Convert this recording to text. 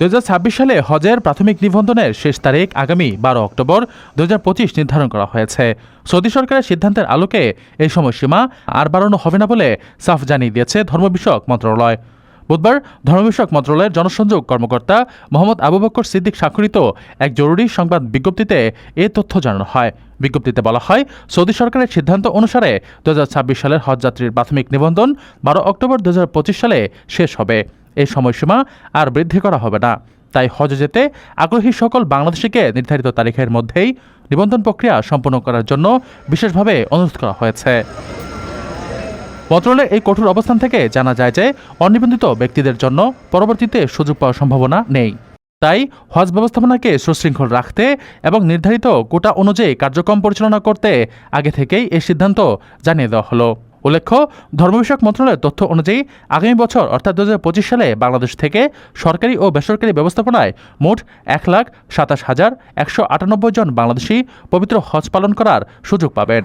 দু হাজার ছাব্বিশ সালে হজের প্রাথমিক নিবন্ধনের শেষ তারিখ আগামী বারো অক্টোবর দু হাজার পঁচিশ নির্ধারণ করা হয়েছে। সৌদি সরকারের সিদ্ধান্তের আলোকে এই সময়সীমা আর বাড়ানো হবে না বলে সাফ জানিয়ে দিয়েছে ধর্ম বিষয়ক মন্ত্রণালয়। বুধবার ধর্ম বিষয়ক মন্ত্রণালয়ের জনসংযোগ কর্মকর্তা মোহাম্মদ আবু বক্কর সিদ্দিক স্বাক্ষরিত এক জরুরি সংবাদ বিজ্ঞপ্তিতে এ তথ্য জানানো হয়। বিজ্ঞপ্তিতে বলা হয়, সৌদি সরকারের সিদ্ধান্ত অনুসারে দু হাজার ছাব্বিশ সালের হজযাত্রীর প্রাথমিক নিবন্ধন বারো অক্টোবর দু হাজার পঁচিশ সালে শেষ হবে। এই সময়সীমা আর বৃদ্ধি করা হবে না। তাই হজ যেতে আগ্রহী সকল বাংলাদেশিকে নির্ধারিত তারিখের মধ্যেই নিবন্ধন প্রক্রিয়া সম্পন্ন করার জন্য বিশেষভাবে অনুরোধ করা হয়েছে। মন্ত্রণালয়ের এই কঠোর অবস্থান থেকে জানা যায় যে অনিবন্ধিত ব্যক্তিদের জন্য পরবর্তীতে সুযোগ পাওয়ার সম্ভাবনা নেই। তাই হজ ব্যবস্থাপনাকে সুশৃঙ্খল রাখতে এবং নির্ধারিত কোটা অনুযায়ী কার্যক্রম পরিচালনা করতে আগে থেকেই এই সিদ্ধান্ত জানিয়ে দেওয়া হলো। উল্লেখ্য ধর্ম বিষয়ক মন্ত্রণালয়ের তথ্য অনুযায়ী আগামী বছর, অর্থাৎ দুহাজার পঁচিশ সালে বাংলাদেশ থেকে সরকারি ও বেসরকারি ব্যবস্থাপনায় মোট এক লাখ সাতাশ হাজার একশো আটানব্বই জন বাংলাদেশি পবিত্র হজ পালন করার সুযোগ পাবেন।